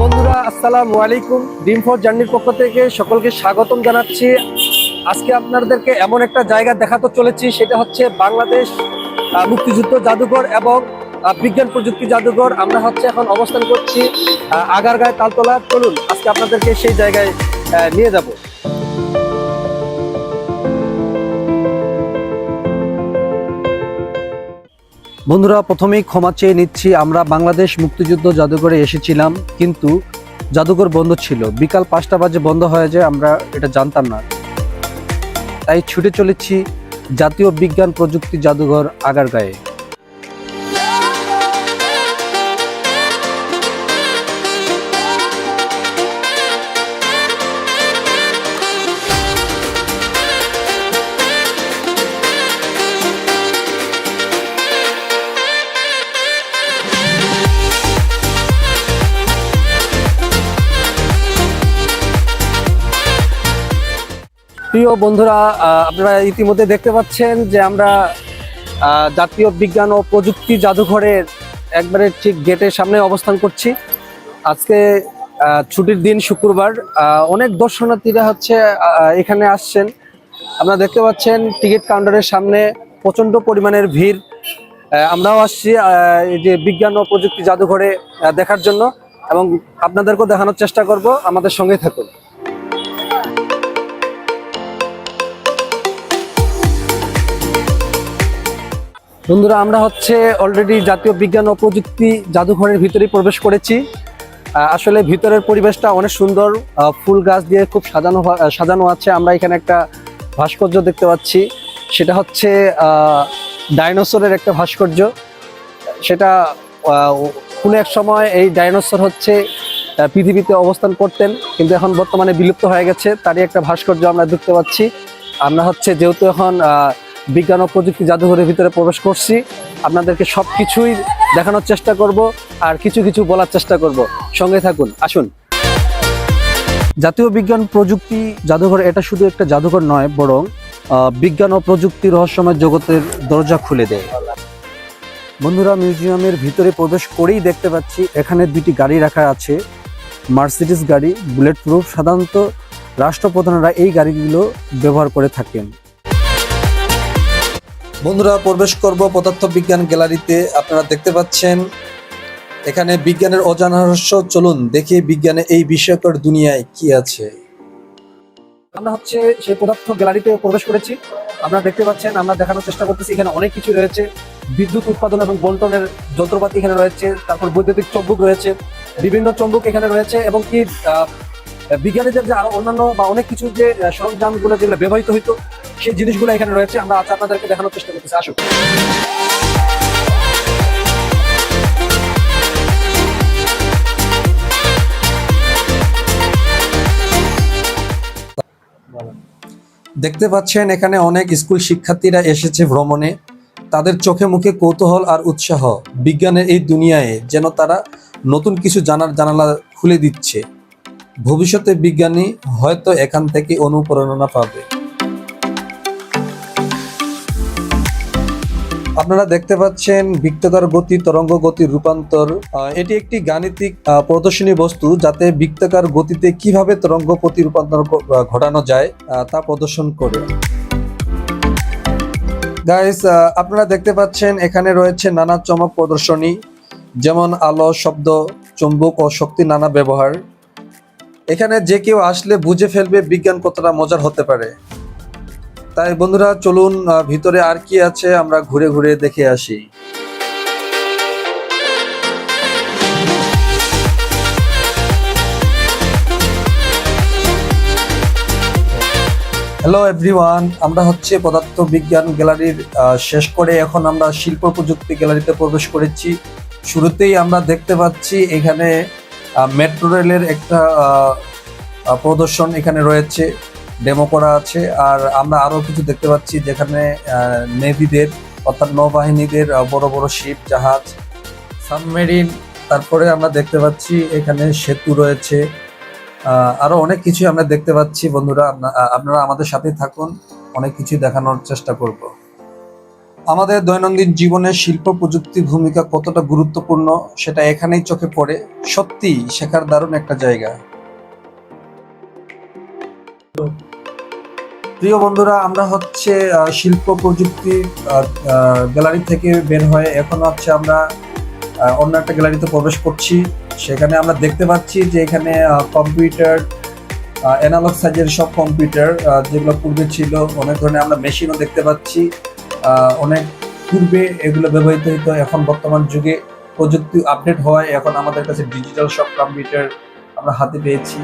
বন্ধুরা, আসসালামু আলাইকুম। ডিম ফর জার্নির পক্ষ থেকে সকলকে স্বাগতম জানাচ্ছি। আজকে আপনাদেরকে এমন একটা জায়গা দেখাতে চলেছি, সেটা হচ্ছে বাংলাদেশ মুক্তিযুদ্ধ জাদুঘর এবং বিজ্ঞান প্রযুক্তি জাদুঘর। আমরা হচ্ছে এখন অবস্থান করছি আগারগায়, তালতলা। চলুন, আজকে আপনাদেরকে সেই জায়গায় নিয়ে যাব। বন্ধুরা, প্রথমেই ক্ষমা চেয়ে নিচ্ছি, আমরা বাংলাদেশ মুক্তিযুদ্ধ জাদুঘরে এসেছিলাম, কিন্তু জাদুঘর বন্ধ ছিল। বিকাল পাঁচটা বাজে বন্ধ হয়ে যায়, আমরা এটা জানতাম না। তাই ছুটে চলেছি জাতীয় বিজ্ঞান প্রযুক্তি জাদুঘর আগারগাঁয়ে। প্রিয় বন্ধুরা আপনারা ইতিমধ্যে দেখতে পাচ্ছেন যে আমরা জাতীয় বিজ্ঞান ও প্রযুক্তি জাদুঘরের একবারে ঠিক গেটের সামনে অবস্থান করছি। আজকে ছুটির দিন শুক্রবার অনেক দর্শনার্থীরা হচ্ছে এখানে আসছেন। আপনারা দেখতে পাচ্ছেন টিকিট কাউন্টারের সামনে প্রচণ্ড পরিমাণের ভিড়। আমরাও আসছি যে বিজ্ঞান ও প্রযুক্তি জাদুঘরে দেখার জন্য এবং আপনাদেরকেও দেখানোর চেষ্টা করব। আমাদের সঙ্গে থাকুন। বন্ধুরা, আমরা হচ্ছে অলরেডি জাতীয় বিজ্ঞান ও প্রযুক্তি জাদুঘরের ভিতরে প্রবেশ করেছি। আসলে ভিতরের পরিবেশটা অনেক সুন্দর। ফুল গাছ দিয়ে খুব সাজানো সাজানো আছে। আমরা এখানে একটা ভাস্কর্য দেখতে পাচ্ছি। সেটা হচ্ছে ডাইনোসরের একটা ভাস্কর্য। সেটা কোনো এক সময় এই ডাইনোসর হচ্ছে পৃথিবীতে অবস্থান করতেন। কিন্তু এখন বর্তমানে বিলুপ্ত হয়ে গেছে। তারই একটা ভাস্কর্য আমরা দেখতে পাচ্ছি। আমরা হচ্ছে যেহেতু এখন বিজ্ঞান ও প্রযুক্তি জাদুঘরের ভিতরে প্রবেশ করছি। আপনাদেরকে সব কিছুই দেখানোর চেষ্টা করব আর কিছু কিছু বলার চেষ্টা করব। সঙ্গে থাকুন, আসুন। জাতীয় বিজ্ঞান প্রযুক্তি জাদুঘর, এটা শুধু একটা জাদুঘর নয়, বরং বিজ্ঞান ও প্রযুক্তি রহস্যময় জগতের দরজা খুলে দেয়। বন্ধুরা, মিউজিয়ামের ভিতরে প্রবেশ করেই দেখতে পাচ্ছি, এখানে দুটি গাড়ি রাখা আছে। মার্সিডিস গাড়ি বুলেট প্রুফ সাধারণত রাষ্ট্রপ্রধানরা এই গাড়িগুলো ব্যবহার করে থাকেন। বন্ধুরা, প্রবেশ করব পদার্থ বিজ্ঞান গ্যালারিতে। আপনারা দেখতে পাচ্ছেন, এখানে বিজ্ঞানের অজানা রহস্য। চলুন দেখি বিজ্ঞানে এই বিষয়কর দুনিয়ায় কি আছে। আমরা হচ্ছে সেই পদার্থ গ্যালারিতে প্রবেশ করেছি। আপনারা দেখতে পাচ্ছেন, আমরা দেখানোর চেষ্টা করতেছি, এখানে অনেক কিছু রয়েছে। বিদ্যুৎ উৎপাদন এবং বন্টনের যন্ত্রপাতি এখানে রয়েছে, তারপর বৈদ্যুতিক চম্বুক রয়েছে, বিভিন্ন চম্বুক এখানে রয়েছে এবং কি বিজ্ঞানীদের যে আরও অন্যান্য বা অনেক কিছু যে সরঞ্জামগুলো যেগুলো ব্যবহৃত হইতো সেই জিনিসগুলো এখানে রয়েছে, আমরা আজ আপনাদেরকে দেখানোর চেষ্টা করতেছি। আসুন। দেখতে পাচ্ছেন, এখানে অনেক স্কুল শিক্ষার্থীরা এসেছে ভ্রমণে। তাদের চোখে মুখে কৌতূহল আর উৎসাহ। বিজ্ঞানের এই দুনিয়ায় যেন তারা নতুন কিছু জানার জানালা খুলে দিচ্ছে। ভবিষ্যতে বিজ্ঞানী হয়তো এখান থেকে অনুপ্রেরণা পাবে। আপনারা দেখতে পাচ্ছেন বৃত্তাকার গতি, তরঙ্গ গতির রূপান্তর। এটি একটি গাণিতিক প্রদর্শনী বস্তু যাতে বৃত্তাকার গতিতে কীভাবে তরঙ্গ প্রতি রূপান্তর ঘটানো যায় তা প্রদর্শন করে। গাইস আপনারা দেখতে পাচ্ছেন এখানে রয়েছে নানা চমক প্রদর্শনী, যেমন আলো, শব্দ, চুম্বক ও শক্তি নানা ব্যবহার। এখানে যে কেউ আসলে বুঝে ফেলবে বিজ্ঞান কতটা মজার হতে পারে। তাই বন্ধুরা, চলুন ভিতরে আর কি আছে আমরা ঘুরে ঘুরে দেখে আসি। হ্যালো এভরিওয়ান আমরা হচ্ছে পদার্থ বিজ্ঞান গ্যালারির শেষ করে এখন আমরা শিল্প প্রযুক্তি গ্যালারিতে প্রবেশ করেছি। শুরুতেই আমরা দেখতে পাচ্ছি এখানে মেট্রো রেলের একটা প্রদর্শন এখানে রয়েছে। ডেমো করা আছে। আর আমরা আরও কিছু দেখতে পাচ্ছি যেখানে নেভিদের অর্থাৎ নৌবাহিনীদের বড় বড় শিপ জাহাজ সাবমেরিন তারপরে আমরা দেখতে পাচ্ছি এখানে সেতু রয়েছে। আহ, আরও অনেক কিছু আমরা দেখতে পাচ্ছি বন্ধুরা। আপনারা আমাদের সাথে থাকুন। অনেক কিছু দেখানোর চেষ্টা করব। আমাদের দৈনন্দিন জীবনে শিল্প প্রযুক্তির ভূমিকা কতটা গুরুত্বপূর্ণ সেটা এখানেই চোখে পড়ে। সত্যি শেখার দারুণ একটা জায়গা। প্রিয় বন্ধুরা, আমরা হচ্ছে শিল্প প্রযুক্তি গ্যালারি থেকে বের হয়ে এখন হচ্ছে আমরা অন্য একটা গ্যালারিতে প্রবেশ করছি। সেখানে আমরা দেখতে পাচ্ছি যে এখানে কম্পিউটার অ্যানালগ সাইজের সব কম্পিউটার যেগুলো পূর্বে ছিল, অনেক ধরনের আমরা মেশিনও দেখতে পাচ্ছি। অনেক পূর্বে এগুলো ব্যবহৃত হতো, এখন বর্তমান যুগে প্রযুক্তি আপডেট হওয়ায় এখন আমাদের কাছে ডিজিটাল সব কম্পিউটার আমরা হাতে পেয়েছি।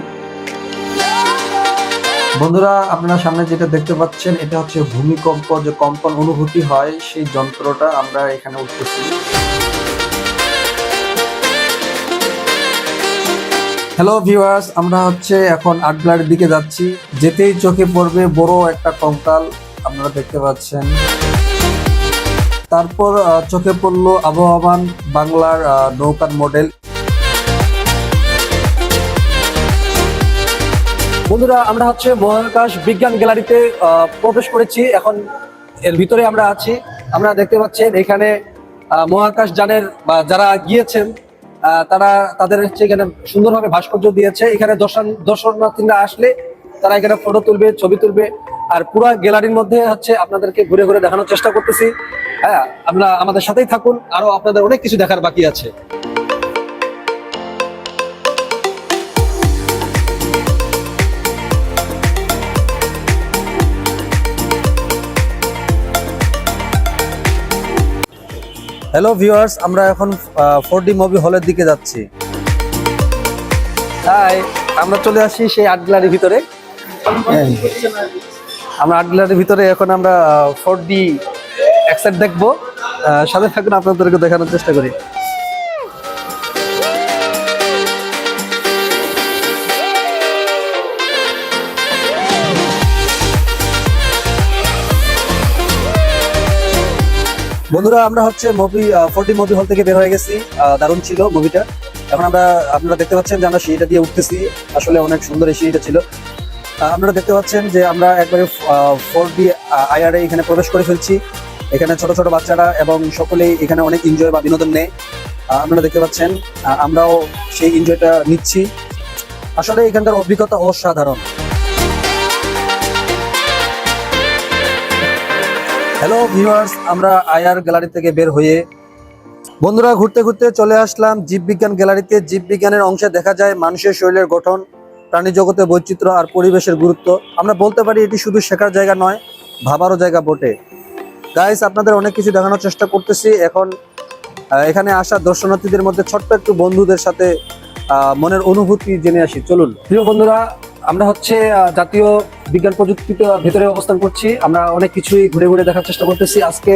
বন্ধুরা, আপনারা সামনে যেটা দেখতে পাচ্ছেন, এটা হচ্ছে ভূমিকম্প যে কম্পন অনুভূতি হয়, সেই যন্ত্রটা আমরা এখানে উঠতেছি। হ্যালো ভিউয়ার্স আমরা হচ্ছে এখন আটলার দিকে যাচ্ছি। যেতেই চোখে পড়বে বড় একটা কঙ্কাল, আপনারা দেখতে পাচ্ছেন। তারপর চোখে পড়ল আবহমান বাংলার নৌকার মডেল বন্ধুরা, আমরা হচ্ছে মহাকাশ বিজ্ঞান গ্যালারিতে প্রবেশ করেছি। এখন এর ভিতরে আমরা আছি। আমরা দেখতে পাচ্ছেন এখানে মহাকাশ যানের, বা যারা গিয়েছেন তারা, তাদের হচ্ছে এখানে সুন্দরভাবে ভাস্কর্য দিয়েছে। এখানে দর্শন, দর্শনার্থীরা আসলে তারা এখানে ফটো তুলবে, ছবি তুলবে। আর পুরো গ্যালারির মধ্যে হচ্ছে আপনাদেরকে ঘুরে ঘুরে দেখানোর চেষ্টা করতেছি। হ্যাঁ আমরা আমাদের সাথেই থাকুন। আরও আপনাদের অনেক কিছু দেখার বাকি আছে। হ্যালো ভিউয়ার্স আমরা এখন ফোর ডি মুভি হলের দিকে যাচ্ছি। হাই আমরা চলে আসি সেই আর্ট গ্যালারির ভিতরে। আমরা আর্ট গ্যালারির ভিতরে এখন আমরা ফোর ডি একসাইড দেখব। সাথে থাকুন, আপনাদেরকে দেখানোর চেষ্টা করি। বন্ধুরা, আমরা হচ্ছে মুভি ফোরটি মুভি হল থেকে বের হয়ে গেছি। দারুণ ছিল মুভিটা এখন আমরা, আপনারা দেখতে পাচ্ছেন যে আমরা সিঁড়িটা দিয়ে উঠতেছি। আসলে অনেক সুন্দর এই সিঁড়িটা ছিল। আপনারা দেখতে পাচ্ছেন যে আমরা একবারে ফোর ডি আইআরএ এখানে প্রবেশ করে ফেলছি। এখানে ছোট ছোট বাচ্চারা এবং সকলেই এখানে অনেক এনজয় বা বিনোদন নেয়। আপনারা দেখতে পাচ্ছেন আমরাও সেই এনজয়টা নিচ্ছি। আসলে এখানকার অভিজ্ঞতা অসাধারণ। হ্যালো ভিউয়ার্স আমরা আয়ার গ্যালারি থেকে বের হয়ে বন্ধুরা ঘুরতে ঘুরতে চলে আসলাম জীববিজ্ঞান গ্যালারিতে জীববিজ্ঞানের অংশে দেখা যায় মানুষের শরীরের গঠন, প্রাণী জগতে বৈচিত্র্য আর পরিবেশের গুরুত্ব। আমরা বলতে পারি এটি শুধু শেখার জায়গা নয়, ভাবারও জায়গা বটে। গাইস আপনাদের অনেক কিছু দেখানোর চেষ্টা করতেছি। এখন এখানে আসা দর্শনার্থীদের মধ্যে ছোট্ট একটু বন্ধুদের সাথে মনের অনুভূতি জেনে আসি। চলুন। প্রিয় বন্ধুরা আমরা হচ্ছে জাতীয় বিজ্ঞান প্রযুক্তিতে ভেতরে অবস্থান করছি। আমরা অনেক কিছুই ঘুরে ঘুরে দেখার চেষ্টা করতেছি। আজকে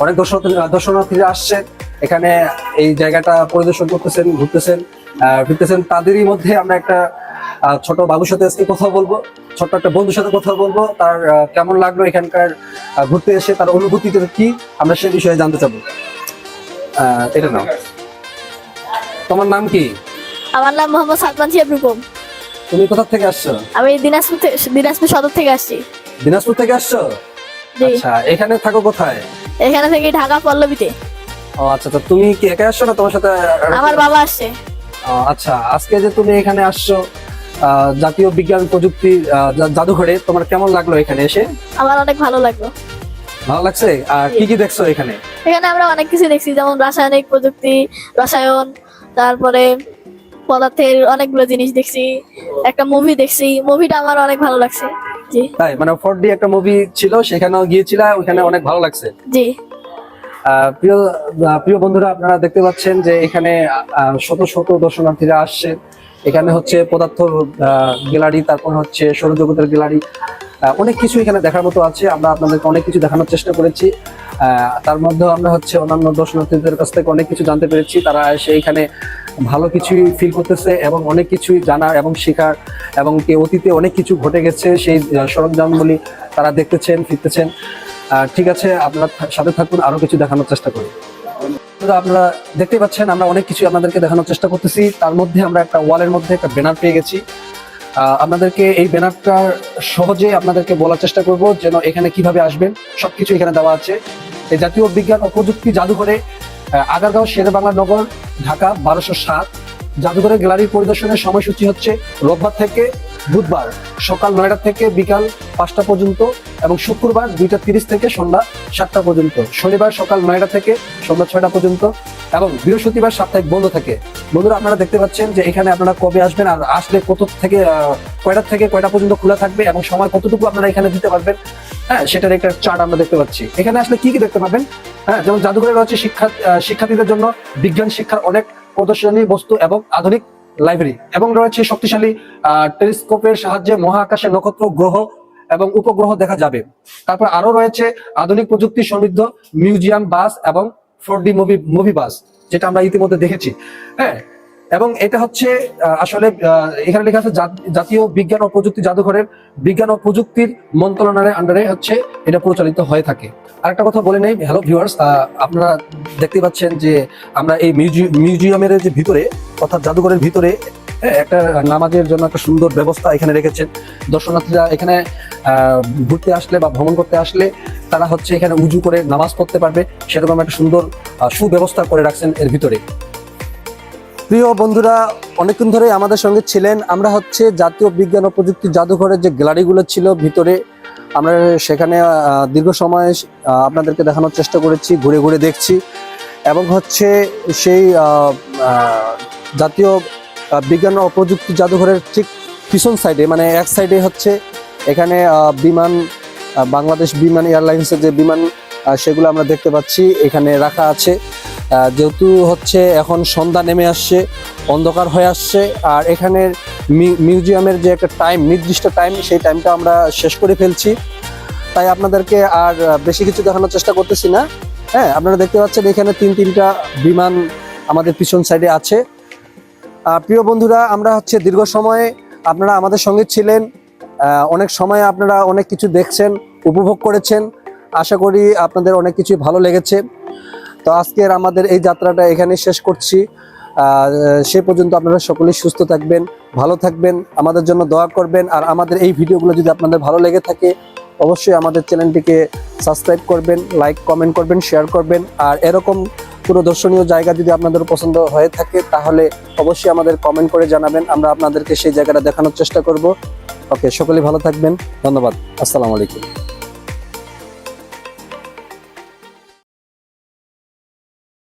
অনেক দর্শনার্থী দর্শনার্থীরা আসছেন এখানে এই জায়গাটা পরিদর্শন করতেছেন ঘুরতেছেন আহ, ফিরতেছেন। তাদেরই মধ্যে আমরা একটা ছোট বাবুর সাথে আজকে কথা বলব। ছোট্ট একটা বন্ধুর সাথে কথা বলব। তার কেমন লাগল এখানকার ঘুরতে এসে? তার অনুভূতিটা কি? আমরা সে বিষয়ে জানতে চাবো। এটা নাও। তোমার নাম কি? আমার নাম মোহাম্মদ সাদমান শিয়াব রূপম তুমি কোথা থেকে আসছো? আমি দিনাজপুর থেকে দিনাজপুর সদর থেকে আসছি। দিনাজপুর থেকে আসছো? আচ্ছা এখানে থাকো কোথায়? এখানে থেকে ঢাকা পল্লবীতে। ও আচ্ছা তো তুমি কি একা আসছো না তোমার সাথে আমার বাবা আসছে। ও, আচ্ছা আজকে যে তুমি এখানে আসছো জাতীয় বিজ্ঞান প্রযুক্তি জাদুঘরে তোমার কেমন লাগল এখানে এসে? আমার অনেক ভালো লাগল। ভালো লাগছে? আর কি কি দেখছ এখানে? এখানে আমরা অনেক কিছু দেখছি যেমন রাসায়নিক প্রযুক্তি রসায়ন তারপরে পদার্থের অনেকগুলো জিনিস দেখছি একটা মুভি দেখছি মুভিটা আমার অনেক ভালো লাগছে। জি। তাই? মানে ফোর ডি একটা মুভি ছিল সেখানেও গিয়েছিল ওখানে অনেক ভালো লাগছে। জি। আহ, প্রিয় প্রিয় বন্ধুরা আপনারা দেখতে পাচ্ছেন যে এখানে শত শত দর্শনার্থীরা আসছে। এখানে হচ্ছে পদার্থ গ্যালারি, তারপর হচ্ছে সৌরজগতের গ্যালারি অনেক কিছু এখানে দেখার মতো আছে। আমরা আপনাদেরকে অনেক কিছু দেখানোর চেষ্টা করেছি। তার মধ্যেও আমরা হচ্ছে অন্যান্য দর্শনার্থীদের কাছ থেকে অনেক কিছু জানতে পেরেছি। তারা এসে এখানে ভালো কিছুই ফিল করতেছে এবং অনেক কিছুই জানার এবং শেখার এবং অতীতে অনেক কিছু ঘটে গেছে, সেই সরঞ্জামগুলি তারা দেখতেছেন, ফিরতেছেন। ঠিক আছে, আপনারা সাথে থাকুন, আরও কিছু দেখানোর চেষ্টা করি। বন্ধুরা, আপনারা দেখতে পাচ্ছেন আমরা অনেক কিছু আপনাদেরকে দেখানোর চেষ্টা করতেছি। তার মধ্যে আমরা একটা ওয়ালের মধ্যে একটা ব্যানার পেয়ে গেছি। আপনাদেরকে এই ব্যানারটা সহজে আপনাদেরকে বলার চেষ্টা করব যেন এখানে কীভাবে আসবেন সবকিছু এখানে দেওয়া আছে। এই জাতীয় বিজ্ঞান ও প্রযুক্তি জাদুঘরে আগারগাঁও শেরেবাংলা নগর ঢাকা বারোশো সাত। জাদুঘরের গ্যালারি পরিদর্শনের সময়সূচি হচ্ছে রোববার থেকে বুধবার সকাল নয়টা থেকে বিকাল পাঁচটা পর্যন্ত এবং শুক্রবার দুইটা তিরিশ থেকে সন্ধ্যা সাতটা পর্যন্ত। শনিবার সকাল নয়টা থেকে সন্ধ্যা ছয়টা পর্যন্ত এবং বৃহস্পতিবার সাপ্তাহিক বন্ধ থাকে। বন্ধুরা আপনারা দেখতে পাচ্ছেন যে এখানে আপনারা কবে আসবেন আর আসলে কত থেকে আহ, কয়টা থেকে কয়টা পর্যন্ত খোলা থাকবে এবং সময় কতটুকু আপনারা এখানে দিতে পারবেন হ্যাঁ সেটার একটা চার্ট আমরা দেখতে পাচ্ছি। এখানে আসলে কি কি দেখতে পাবেন? হ্যাঁ যেমন জাদুঘরে রয়েছে শিক্ষা শিক্ষার্থীদের জন্য বিজ্ঞান শিক্ষার অনেক প্রদর্শনী বস্তু এবং আধুনিক লাইব্রেরি এবং রয়েছে শক্তিশালী টেলিস্কোপের সাহায্যে মহাকাশে নক্ষত্র, গ্রহ এবং উপগ্রহ দেখা যাবে। তারপর আরও রয়েছে আধুনিক প্রযুক্তি সমৃদ্ধ মিউজিয়াম বাস এবং ফোর মুভি মুভি বাস, যেটা আমরা ইতিমধ্যে দেখেছি। হ্যাঁ এবং এটা হচ্ছে আসলে এখানে লেখা আছে জাতীয় বিজ্ঞান ও প্রযুক্তি জাদুঘরের বিজ্ঞান ও প্রযুক্তির মন্ত্রণালয়ের আন্ডারে হচ্ছে এটা পরিচালিত হয়ে থাকে। আরেকটা কথা বলে নেই হ্যালো ভিউয়ার্স আপনারা দেখতে পাচ্ছেন যে আমরা এই মিউজি- মিউজিয়ামের যে ভিতরে, অর্থাৎ জাদুঘরের ভিতরে একটা নামাজের জন্য একটা সুন্দর ব্যবস্থা এখানে রেখেছেন। দর্শনার্থীরা এখানে ঘুরতে আসলে বা ভ্রমণ করতে আসলে তারা হচ্ছে এখানে উজু করে নামাজ পড়তে পারবে। সেরকম একটা সুন্দর সুব্যবস্থা করে রাখছেন এর ভিতরে। প্রিয় বন্ধুরা, অনেকক্ষণ ধরে আমাদের সঙ্গে ছিলেন আমরা হচ্ছে জাতীয় বিজ্ঞান ও প্রযুক্তি জাদুঘরের যে গ্যালারিগুলো ছিল ভিতরে। আমরা সেখানে দীর্ঘ সময় আপনাদেরকে দেখানোর চেষ্টা করেছি, ঘুরে ঘুরে দেখছি। এবং হচ্ছে সেই জাতীয় বিজ্ঞান ও প্রযুক্তি জাদুঘরের ঠিক পিছন সাইডে মানে এক সাইডে হচ্ছে এখানে বিমান বাংলাদেশ বিমান এয়ারলাইন্সের যে বিমান সেগুলো আমরা দেখতে পাচ্ছি। এখানে রাখা আছে। যেহেতু হচ্ছে এখন সন্ধ্যা নেমে আসছে, অন্ধকার হয়ে আসছে, আর এখানের মিউজিয়ামের যে একটা টাইম নির্দিষ্ট টাইম সেই টাইমটা আমরা শেষ করে ফেলছি। তাই আপনাদেরকে আর বেশি কিছু দেখানোর চেষ্টা করতেছি না। হ্যাঁ আপনারা দেখতে পাচ্ছেন এখানে তিন, তিনটা বিমান আমাদের পিছন সাইডে আছে। প্রিয় বন্ধুরা, আমরা হচ্ছে দীর্ঘ সময়ে আপনারা আমাদের সঙ্গে ছিলেন। অনেক সময় আপনারা অনেক কিছু দেখছেন, উপভোগ করেছেন। আশা করি আপনাদের অনেক কিছু ভালো লেগেছে। তো আজকের আমাদের এই যাত্রাটা এখানে শেষ করছি। সে পর্যন্ত আপনারা সকলেই সুস্থ থাকবেন, ভালো থাকবেন, আমাদের জন্য দোয়া করবেন। আর আমাদের এই ভিডিওগুলো যদি আপনাদের ভালো লেগে থাকে, অবশ্যই আমাদের চ্যানেলটিকে সাবস্ক্রাইব করবেন, লাইক, কমেন্ট করবেন, শেয়ার করবেন। আর এরকম কোনো দর্শনীয় জায়গা যদি আপনাদের পছন্দ হয়ে থাকে, তাহলে অবশ্যই আমাদের কমেন্ট করে জানাবেন। আমরা আপনাদেরকে সেই জায়গাটা দেখানোর চেষ্টা করব। ওকে, সকলেই ভালো থাকবেন। ধন্যবাদ। আসসালামু আলাইকুম।